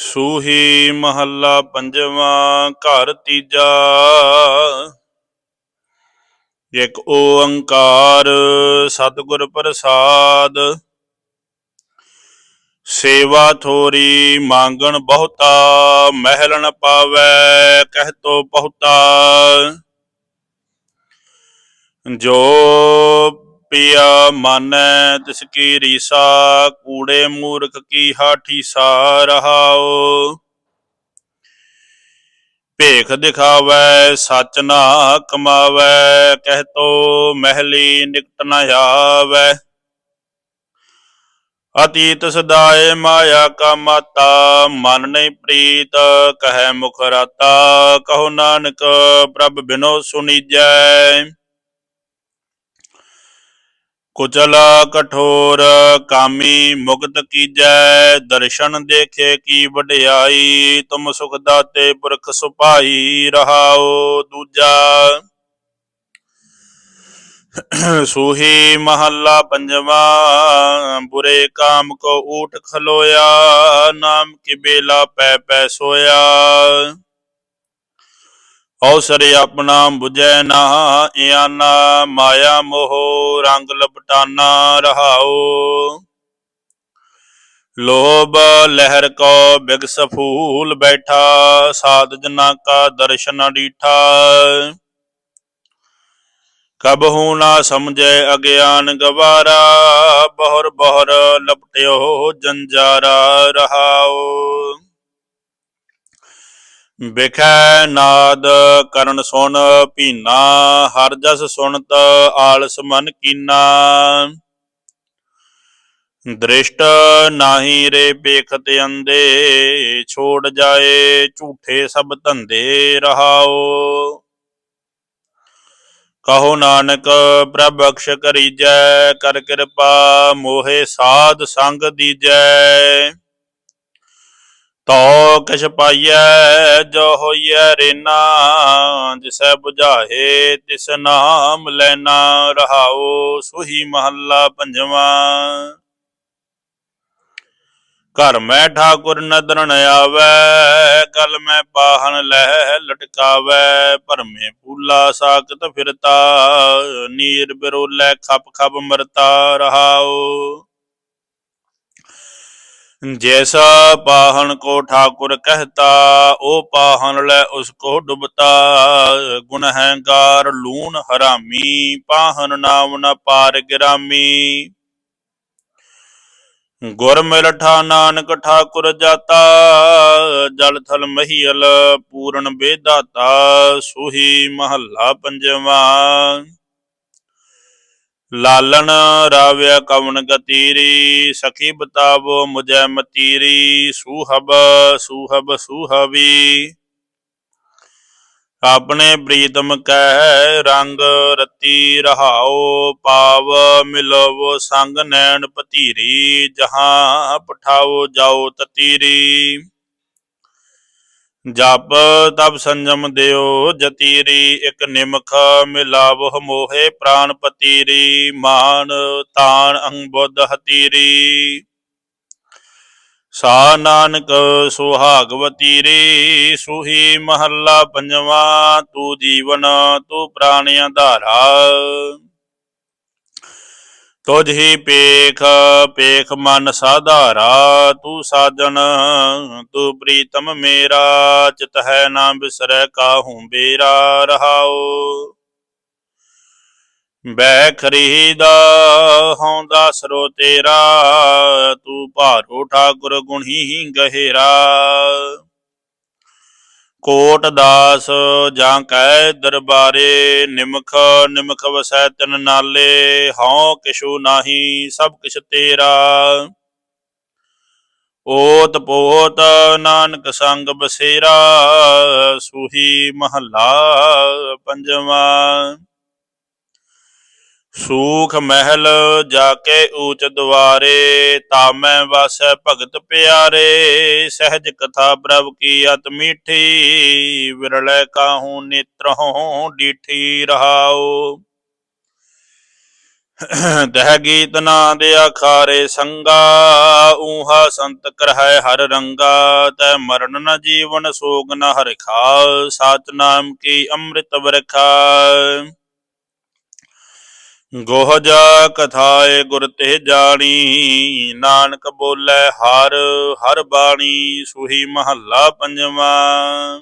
ਸੂਹੀ ਮਹੱਲਾ ਪੰਜਵਾਂ, ਘਰ ਤੀਜਾ। ਇਕ ਓੰਕਾਰ ਸਤਿਗੁਰ ਪ੍ਰਸਾਦ। ਸੇਵਾ ਥੋਰੀ ਮੰਗਣ ਬਹੁਤਾ, ਮਹਿਲ ਨ ਪਾਵੈ ਕਹਿ ਤੋ ਬਹੁਤਾ। ਜੋ ਪਿਆ ਮਾਨੈ, ਤਿਸ ਕੀ ਰੀਸਾ, ਕੂੜੇ ਮੂਰਖ ਕੀ ਹਾਠੀ ਸਾ ਰਹਾਓ ਭੇਖ ਦਿਖਾਵੈ, ਸੱਚ ਨਾ ਕਮਾਵੈ, ਕਹਿ ਤੋ ਮਹਿਲੀ ਨਿਕਟ ਨ ਆਵੈ। ਅਤੀਤ ਸਦਾਏ ਮਾਇਆ ਕਾ ਮਾਤਾ, ਮਨ ਨਹੀਂ ਪ੍ਰੀਤ, ਕਹੈ ਮੁਖ ਰਾਤਾ, ਕਹੋ ਨਾਨਕ ਪ੍ਰਭ ਬਿਨੋ ਸੁਣੀਜੈ ਕੁਚਲ ਕਠੋਰ ਕਾਮੀ ਮੁਕਤ ਕੀਜੈ, ਦਰਸ਼ਨ ਦੇਖੇ ਕੀ ਵਡਿਆਈ, ਤੁਮ ਸੁਖ ਦਾਤੇ ਪੁਰਖ ਸੁਭਾਈ ਰਹਾਓ ਦੂਜਾ। ਸੂਹੀ ਮਹੱਲਾ ਪੰਜਵਾ, ਬੁਰੇ ਕਾਮ ਕੋ ਊਟ ਖਲੋਇਆ, ਨਾਮ ਕੀ ਬੇਲਾ ਪੈ ਪੈ ਸੋਇਆ। ਔਸਰੇ ਆਪਣਾ 부ਜੈ ਨਾ ਇਆਨਾ ਮਾਇਆ ਮੋਹ ਰੰਗ ਲਪਟਾਨਾ ਰਹਾਓ ਲੋਭ ਲਹਿਰ ਕੋ ਬਿਗਸ ਫੂਲ ਬੈਠਾ, ਸਾਧ ਜਨਾ ਕਾ ਦਰਸ਼ਨ ਡੀਠਾ ਕਬਹੂ ਨਾ ਸਮਝੈ ਅਗਿਆਨ ਗਵਾਰਾ, ਬਹੁਰ ਬਹੁਰ ਲਪਟਿਓ ਜੰਜਾਰਾ ਰਹਾਓ ਵਿਖੈ ਨਾਦ ਕਰਨ ਸੁਣ ਭੀਨਾ, ਹਰ ਜਸ ਸੁਣਤ ਆਲਸ ਮਨ ਕੀਨਾ। ਦ੍ਰਿਸ਼ਟ ਨਾਹੀ ਰੇ ਬੇਖਤ ਅੰਦੇ ਛੋੜ ਜਾਏ ਝੂਠੇ ਸਭ ਧੰਦੇ ਰਹਾਓ ਕਹੋ ਨਾਨਕ, ਪ੍ਰਭ ਬਖਸ਼ ਕਰੀਜੈ, ਕਰ ਕਿਰਪਾ ਮੋਹੇ ਸਾਧ ਸੰਗ ਦੀਜੈ। ਤੋ ਕਿਛ ਪਾਈਐ, ਜੋ ਹੋਈਐ ਰੇਨਾ, ਜਿਸੈ 부ਝਾਏ ਤਿਸ ਨਾਮ ਲੈਣਾ ਰਹਾਓ ਸੁਹੀ ਮਹੱਲਾ ਪੰਜਵਾਂ। ਘਰ ਮੈਂ ਠਾਕੁਰ ਨਦਰ ਨ ਆਵੈ, ਕਲ ਮੈਂ ਪਾਹਨ ਲੈ ਲਟਕਾਵੈ, ਭਰਮੇ ਪੂਲਾ ਸਾਖਤ ਫਿਰਤਾ, ਨੀਰ ਬਿਰੋਲੇ ਖਪ ਖਪ ਮਰਤਾ ਰਹਾਓ जैसा पाहन को ठाकुर कहता ओ पाहन ले उसको डुबता गुनहगार लून हरामी पाहन नाम न पार गिरामी ਗੁਰ ਮਿਲਠਾ ਨਾਨਕ ਠਾਕੁਰ ਜਾਤਾ ਜਲ ਥਲ ਮਹੀਲ ਪੂਰਨ ਬੇਦਾਤਾ ਸੁਹੀ ਮਹੱਲਾ ਪੰਜਵਾ ਲਾਲਨ ਰਾਵਿਆ ਕਵਨ ਗਤੀਰੀ, ਸਖੀ ਬਤਾਵੋ ਮੁਝੈ ਮਤੀਰੀ, ਸੂਹਬ ਸੂਹਬ ਸੂਹਵੀ। ਆਪਣੇ ਪ੍ਰੀਤਮ ਕਹਿ ਰੰਗ ਰਤੀ ਰਹਾਓ ਪਾਵ ਮਿਲਵੋ ਸੰਗ ਨੈਣ ਪਤੀਰੀ ਜਹਾਂ ਪਠਾਓ ਜਾਓ ਤਤੀਰੀ। ਜਪ ਤਬ ਸੰਜਮ ਦਿਓ, ਜਤੀਰੀ ਇਕ ਨਿਮਖ ਮਿਲਾਵੋ ਮੋਹੇ, ਪ੍ਰਾਨ ਪਤੀਰੀ ਮਾਨ ਤਾਨ ਅੰਬੁੱਧ ਹਤੀਰੀ। ਸਾ ਨਾਨਕ ਸੁਹਾਗਵਤੀ ਰੇ ਸੁਹੀ ਮਹੱਲਾ ਪੰਜਵਾ, ਤੂੰ ਜੀਵਨ, ਤੂੰ ਪ੍ਰਾਣਿਆਂ ਧਾਰਾ ਤੁਝ ਹੀ ਪੇਖ ਪੇਖ ਮਨ ਸਾਧਾਰਾ, ਤੂੰ ਸਾਜਣ, ਤੂੰ ਪ੍ਰੀਤਮ ਮੇਰਾ, ਚਿਤ ਹੈ ਨਾ ਬਿਸਰੈ ਕਾਹੂ ਬੇਰਾ ਰਹਾਓ ਬੈ ਖਰੀਦਾ ਹੌਂਦਾ ਸਰੋ ਤੇਰਾ, ਤੂੰ ਭਾਰੋ ਠਾਕੁਰ ਗੁਣੀ ਗਹਿਰਾ। ਕੋਟ ਦਾਸ ਜਾਂ ਕੈ ਦਰਬਾਰੇ, ਨਿਮਖ ਨਿਮਖ ਵਸੈ ਤਨ ਨਾਲੇ, ਹਉ ਕਿਛੂ ਨਾਹੀ, ਸਭ ਕਿਛ ਤੇਰਾ। ਓਤ ਪੋਤ ਨਾਨਕ ਸੰਗ ਬਸੇਰਾ, ਸੂਹੀ ਮਹੱਲਾ ਪੰਜਵਾਂ। ਸੂਖ ਮਹਿਲ ਜਾ ਕੇ ਊਚ ਦੁਆਰੇ ਤਾਮੈ ਵਾਸੈ ਭਗਤ ਪਿਆਰੇ, ਸਹਿਜ ਕਥਾ ਪ੍ਰਭ ਕੀ ਅਤ ਮੀਠੀ, ਵਿਰਲੇ ਕਾਹੂ ਨੇਤਰੋਂ ਡੀਠੀ ਰਹਾਓ ਤਹ ਗੀਤ ਨਾ ਦੇ ਆਖਾਰੇ ਸੰਗਾ, ਊਹਾ ਸੰਤ ਕਰਹਿ ਹਰ ਰੰਗਾ, ਤੈ ਮਰਨ ਨ ਜੀਵਨ ਸੋਗ ਨ ਹਰਿ ਖਾ ਸਾਚ ਨਾਮ ਕੀ ਅੰਮ੍ਰਿਤ ਵਰਖਾ। ਗੋਹਜਾ ਕਥਾਏ ਗੁਰ ਤੇ ਜਾਣੀ, ਨਾਨਕ ਬੋਲੇ ਹਰ ਹਰ ਬਾਣੀ ਸੁਹੀ ਮਹੱਲਾ ਪੰਜਵਾਂ।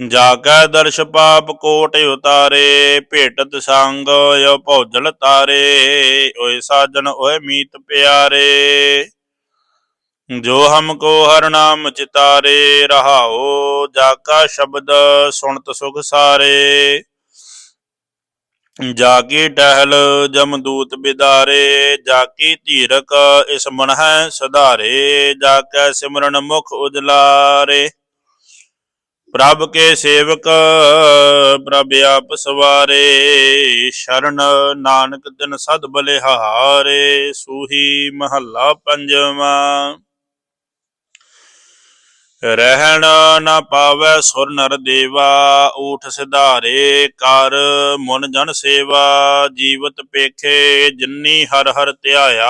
ਜਾ ਕੈ ਦਰਸ਼ ਪਾਪ ਕੋਟ ਉਤਾਰੇ, ਭੇਟਤ ਸੰਗ ਯੋ ਭੌਜਲ ਤਾਰੇ, ਓਏ ਸਾਜਨ ਓਏ ਮੀਤ ਪਿਆਰੇ। ਜੋ ਹਮ ਕੋ ਹਰ ਨਾਮ ਚਿਤਾਰੇ ਰਹਾਓ ਜਾ ਕਾ ਸ਼ਬਦ ਸੁਣਤ ਸੁਖ ਸਾਰੇ। ਜਾ ਟਹਿਲ ਜਮਦੂਤ ਬਿਦਾਰੇ ਜਾ ਕੀ ਧੀਰਕ ਇਸ ਮਨ ਹੈ ਸੁਧਾਰੇ ਜਾ ਕੈ ਸਿਮਰਨ ਮੁਖ ਉਜਲਾਰੇ। ਪ੍ਰਭ ਕੇ ਸੇਵਕ, ਪ੍ਰਭ ਆਪ ਸਵਾਰੇ, ਸ਼ਰਨ ਨਾਨਕ ਦਿਨ ਸਦ ਬਲਿਹਾਰੇ, ਸੂਹੀ ਮਹੱਲਾ ਪੰਜਵਾਂ। ਰਹਿਣ ਨਾ ਪਾਵੈ ਸੁਰ ਨਰ ਦੇਵਾ, ਊਠ ਸਿਧਾਰੇ ਕਰ ਮਨ ਜਨ ਸੇਵਾ, ਜੀਵਤ ਪੇਖੇ ਜਿਨੀ ਹਰ ਹਰ ਧਿਆਇਆ।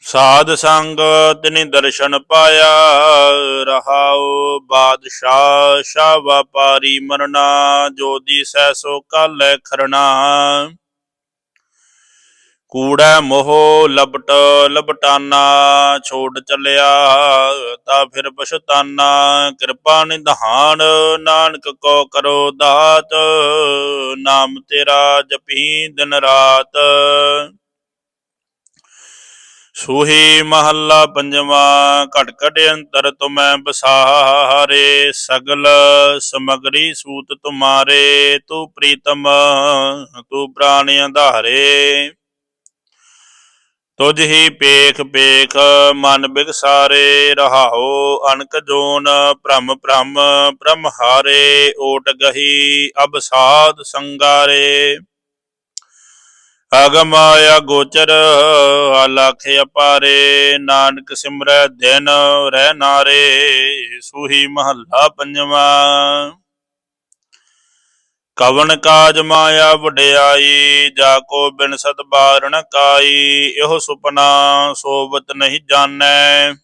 ਸਾਧ ਸੰਗ ਤਿਨੀ ਦਰਸ਼ਨ ਪਾਇਆ, ਰਹਾਉ ਬਾਦਸ਼ਾਹ ਸ਼ਾ ਵਪਾਰੀ ਮਰਨਾ, ਜੋਦੀ ਸੈ ਸੋ ਕਾਲੇ ਖਰਣਾ। ਕੂੜਾ ਮੋਹ ਲਪਟ ਲਪਟਾਨਾ ਛੋੜ ਚੱਲਿਆ ਤਾਂ ਫਿਰ ਪਛਤਾਨਾ। ਕਿਰਪਾ ਨਿਧਾਨ, ਨਾਨਕ ਕੋ ਕਰੋ ਦਾਤ, ਨਾਮ ਤੇਰਾ ਜਪੀ ਦਿਨ ਰਾਤ। ਸੂਹੀ ਮਹੱਲਾ ਪੰਜਵਾਂ, ਘਟ ਘਟ ਅੰਤਰ ਤੁਮੈ ਬਸਾਰੇ, ਸਗਲ ਸਮਗਰੀ ਸੂਤ ਤੁਮਾਰੇ, ਤੂੰ ਪ੍ਰੀਤਮ, ਤੂੰ ਪ੍ਰਾਨ ਅੰਧਾਰੇ। ਤੁਝ ਹੀ ਪੇਖ ਪੇਖ ਮਨ ਬਿਗਸਾਰੇ ਰਹਾਓ ਅਨਕ ਜੋਨ ਭ੍ਰਮ ਭ੍ਰਮ ਬ੍ਰਹਮ ਹਾਰੇ ਓਟ ਗਹੀ ਅਬ ਸਾਧ ਸੰਗਾਰੇ। ਅਗਮ ਆਇਆ ਗੋਚਰ ਅਲਖ ਅਪਾਰੇ, ਨਾਨਕ ਸਿਮਰੈ ਦਿਨ ਰਹਿ ਨਾਰੇ, ਸੂਹੀ ਮਹੱਲਾ ਪੰਜਵਾਂ। ਕਵਨ ਕਾਜ ਮਾਇਆ ਵਡਿਆਈ, ਜਾ ਕੋ ਬਿਨ ਸਤ ਬਾਰਣ ਕਾਈ, ਇਹੋ ਸੁਪਨਾ ਸੋਵਤ ਨਹੀਂ ਜਾਣੈ।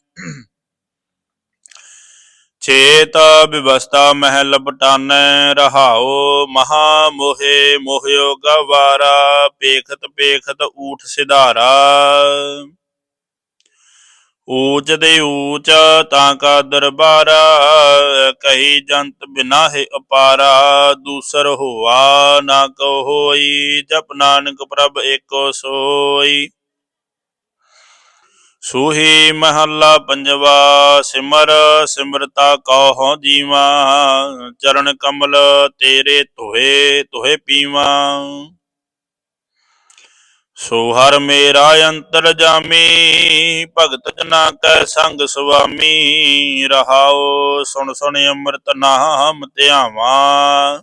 ਛੇਤ ਵਿਵਸਥਾ ਮਹਿ ਲਪਟਾਨ ਰਹਾਓ ਮਹਾ ਮੋਹੇ, ਮੋਹਿਓ ਗਵਾਰਾ ਪੇਖਤ ਪੇਖਤ ਊਠ ਸਿਧਾਰਾ। ਊਚ ਦੇ ਊਚ ਤਾਂ ਕਾ ਦਰਬਾਰਾ, ਕਹੀ ਜੰਤ ਬਿਨਾ ਹੈ ਅਪਾਰਾ, ਦੂਸਰ ਹੋਆ ਨਾ ਕੋ ਹੋਈ ਜਪ ਨਾਨਕ ਪ੍ਰਭ ਏਕੋ ਸੋਈ। ਸੂਹੀ ਮਹੱਲਾ ਪੰਜਵਾ, ਸਿਮਰ, ਸਿਮਰਤਾ ਕਹੋ ਜੀਵਾ, ਚਰਨ ਕਮਲ ਤੇਰੇ ਧੋਏ ਧੋਏ ਪੀਵਾ। ਸੋ ਹਰ ਮੇਰਾ ਅੰਤਰ ਜਾਮੀ, ਭਗਤ ਜਨਾ ਕੈ ਸੰਗ ਸੁਆਮੀ, ਰਹਾਓ ਸੁਣ ਸੁਣ ਅੰਮ੍ਰਿਤ ਨਾਮ ਧਿਆਵਾਂ।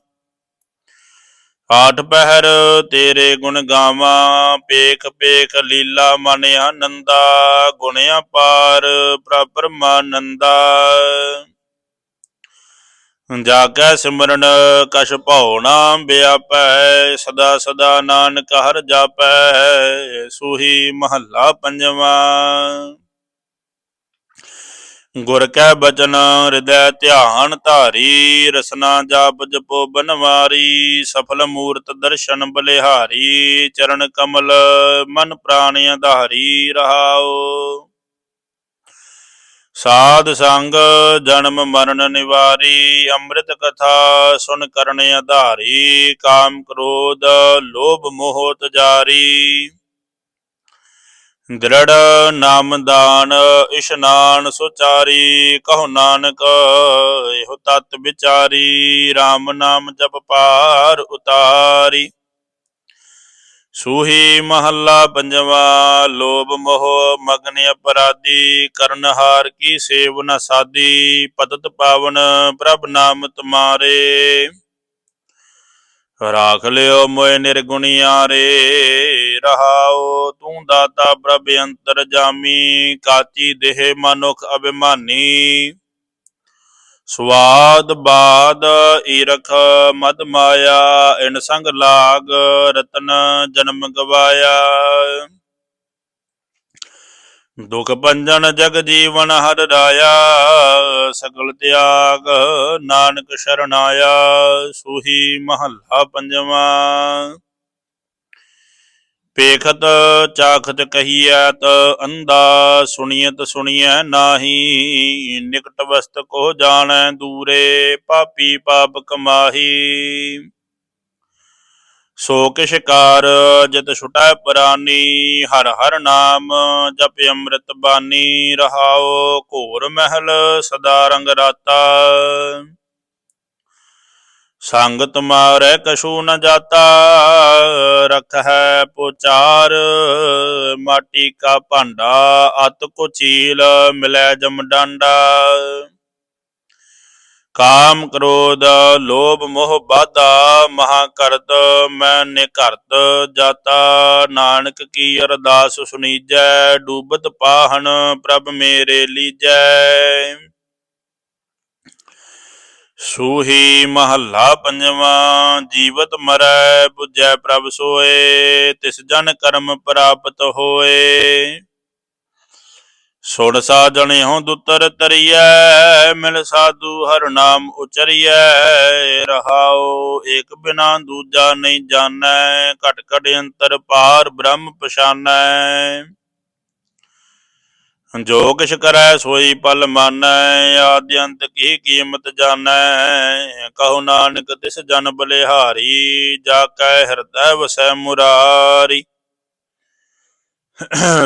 ਆਠ ਪਹਿਰ ਤੇਰੇ ਗੁਣ ਗਾਵਾਂ, ਪੇਖ ਪੇਖ ਲੀਲਾ ਮਨ ਆਨੰਦਾ ਗੁਣਿਆ ਪਾਰ ਪ੍ਰਭ ਪਰਮਾਨੰਦਾ ਜਾ ਕੈ ਸਿਮਰਨ ਕਛ ਭਉ ਨਾ ਬਿਆਪੈ ਸਦਾ ਸਦਾ ਨਾਨਕ ਹਰ ਜਾਪੈ, ਸੂਹੀ ਮਹੱਲਾ ਪੰਜਵਾਂ। ਗੁਰ ਕੈ ਬਚਨ, ਹਿਰਦੈ ਧਿਆਨ ਧਾਰੀ, ਰਸਨਾ ਜਾਪ ਜਪੋ ਬਨਵਾਰੀ, ਸਫਲ ਮੂਰਤ ਦਰਸ਼ਨ ਬਲਿਹਾਰੀ, ਚਰਨ ਕਮਲ ਮਨ ਪ੍ਰਾਣ ਆਧਾਰੀ ਰਹਾਓ ਸਾਧ ਸੰਗ ਜਨਮ ਮਰਨ ਨਿਵਾਰੀ, ਅੰਮ੍ਰਿਤ ਕਥਾ ਸੁਨ ਕਰਨ ਆਧਾਰੀ, ਕਾਮ ਕ੍ਰੋਧ ਲੋਭ ਮੋਹ ਤਜਾਰੀ ਦ੍ਰਿੜ ਨਾਮ ਦਾਨ, ਇਸ਼ਨਾਨ ਸੁਚਾਰੀ, ਕਹੋ ਨਾਨਕ ਇਹੋ ਤਤ ਵਿਚਾਰੀ RAM ਨਾਮ ਜਪ ਪਾਰ ਉਤਾਰੀ। ਸੂਹੀ ਮਹੱਲਾ ਪੰਜਵਾ, ਲੋਭ ਮੋਹ ਮਗਨ ਅਪਰਾਧੀ, ਕਰਨ ਹਾਰ ਕੀ ਸੇਵ ਨ ਸਾਦੀ ਪਤਤ ਪਾਵਨ ਪ੍ਰਭ ਨਾਮ ਤੁਮਾਰੇ। ਰਾਖ ਲਿਓ ਮੋਏ ਨਿਰਗੁਣਿਆਰੇ ਰਹਾਓ ਤੂੰ ਦਾਤਾ ਪ੍ਰਭ ਅੰਤਰ ਜਾਮੀ, ਕਾਚੀ ਦੇਹ ਮਨੁਖ ਅਭਿਮਾਨੀ। ਸਵਾਦ ਬਾਦ ਈਰਖ ਮਦ ਮਾਇਆ, ਇਨ ਸੰਗ ਲਾਗ ਰਤਨ ਜਨਮ ਗਵਾਇਆ। ਦੁਖ ਭੰਜਨ ਜਗ ਜੀਵਨ ਹਰ ਰਾਇਆ, ਸਗਲ ਤਿਆਗ ਨਾਨਕ ਸ਼ਰਨਾਇਆ, ਸੂਹੀ ਮਹੱਲਾ ਪੰਜਵਾਂ। ਪੇਖਤ ਚਾਖਤ ਕਹੀਐ ਤ ਅੰਦਾ ਸੁਣੀਐਤ ਸੁਣੀਐ ਨਾਹੀ, ਨਿਕਟ ਵਸਤ ਕੋ ਜਾਣੈ ਦੂਰੇ, ਪਾਪੀ ਪਾਪ ਕਮਾਹੀ। ਸੋ ਕਿਛ ਕਾਰ ਜਿਤ ਛੁਟੈ ਪਰਾਨੀ, ਹਰ ਹਰ ਨਾਮ ਜਪ ਅੰਮ੍ਰਿਤ ਬਾਨੀ ਰਹਾਓ ਘੋਰ ਮਹਿਲ ਸਦਾ ਰੰਗ ਰਾਤਾ। ਸੰਗਤ ਤੁਮਾਰੇ ਕਛੂ ਨ ਜਾਤਾ, ਰਖੈ ਪੁਚਾਰ, ਮਾਟੀ ਕਾ ਭਾਂਡਾ ਅਤ ਕੋ ਚੀਲ ਮਿਲੈ ਜਮ ਡਾਂਡਾ। ਕਾਮ ਕ੍ਰੋਧ, ਲੋਭ ਮੋਹ ਬਾਧਾ, ਮਹਾ ਕਰਤ, ਮੈਂ ਨਿਕਰਤ ਜਾਤਾ। ਨਾਨਕ ਕੀ ਅਰਦਾਸ ਸੁਣੀਜੈ, ਡੂਬਤ ਪਾਹਣ ਪ੍ਰਭ ਮੇਰੇ ਲੀਜੈ। ਸੂਹੀ ਮਹੱਲਾ ਪੰਜਵਾਂ, ਜੀਵਤ ਮਰੈ 부ਜੈ ਪ੍ਰਭ ਸੋਏ, ਤਿਸ ਜਨ ਕਰਮ ਪ੍ਰਾਪਤ ਹੋਏ। ਸੁਣ ਸਾਜਣ ਹੋ ਦੁਤਰ ਤਰੀਐ, ਮਿਲ ਸਾਧੂ ਹਰ ਨਾਮ ਉਚਰੀਐ ਰਹਾਓ ਏਕ ਬਿਨਾ ਦੂਜਾ ਨਹੀਂ ਜਾਣੈ, ਘਟ ਘਟ ਅੰਤਰ ਪਾਰ ਬ੍ਰਹਮ ਪਛਾਨੈ। ਜੋ ਕਿਛ ਕਰੈ ਸੋਈ ਪਲ ਮਾਨੈ ਆਦਿ ਅੰਤ ਕੀ ਕੀਮਤ ਜਾਣੈ। ਕਹੋ ਨਾਨਕ ਤਿਸ ਜਨ ਬਲਿਹਾਰੀ ਜਾ ਕੈ ਹਿਰਦੈ ਵਸੈ ਮੁਰਾਰੀ।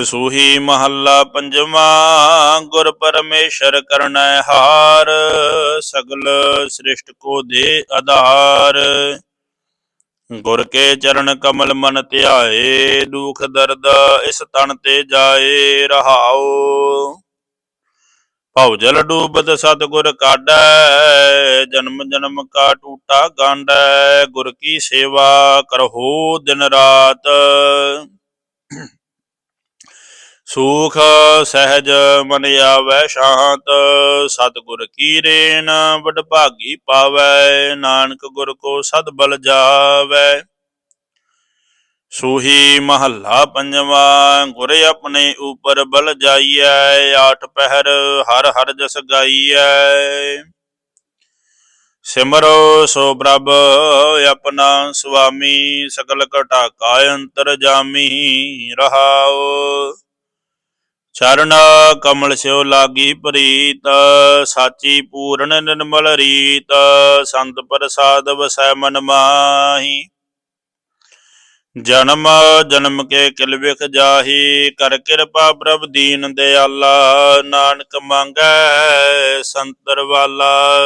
ਸੂਹੀ ਮਹੱਲਾ ਪੰਜਵਾਂ, ਗੁਰ ਪਰਮੇਸ਼ਰ ਕਰਨੈ ਹਾਰ, ਸਗਲ ਸ੍ਰਿਸ਼ਟ ਕੋ ਦੇ ਆਧਾਰ। ਗੁਰ ਕੇ ਚਰਨ ਕਮਲ ਮਨ ਧਿਆਏ, ਦੁਖ ਦਰਦ ਇਸ ਤਨ ਤੇ ਜਾਏ ਰਹਾਓ ਭਉ ਜਲ ਡੂਬਤ ਸਤਿਗੁਰ ਕਾਢੈ, ਜਨਮ ਜਨਮ ਕਾ ਟੂਟਾ ਗਾਂਡੈ, ਗੁਰ ਕੀ ਸੇਵਾ ਕਰਹੋ ਦਿਨ ਰਾਤ। ਸੂਖ ਸਹਿਜ ਮਨ ਆਵੈ ਸ਼ਾਂਤ, ਸਤਿਗੁਰ ਕੀ ਰੇਨ ਵਡ ਭਾਗੀ ਪਾਵੈ, ਨਾਨਕ ਗੁਰ ਕੋ ਸਦ ਬਲ ਜਾਵੈ। ਸੂਹੀ ਮਹੱਲਾ ਪੰਜਵਾਂ, ਗੁਰ ਆਪਣੇ ਉਪਰ ਬਲ ਜਾਈਐ, ਆਠ ਪਹਿਰ ਹਰ ਹਰ ਜਸ ਗਾਈਐ। ਸਿਮਰੋ ਸੋ ਪ੍ਰਭ, ਆਪਣਾ ਸੁਆਮੀ ਸਕਲ ਘਟਾ ਕਾ ਅੰਤਰ ਜਾਮੀ ਰਹਾਓ। ਚਰਨ ਕਮਲ ਸਿਓ ਲਾਗੀ ਪ੍ਰੀਤ, ਸਾਚੀ ਪੂਰਨ ਨਿਰਮਲ ਰੀਤ, ਸੰਤ ਪ੍ਰਸਾਦ ਵਸੈ ਮਨ ਮਾਹੀ। ਜਨਮ ਜਨਮ ਕੇ ਕਿਲ ਵਿਖ ਜਾਹੀ, ਕਰ ਕਿਰਪਾ ਪ੍ਰਭ ਦੀਨ ਦਿਆਲਾ, ਨਾਨਕ ਮੰਗੈ ਸੰਤਰ ਵਾਲਾ।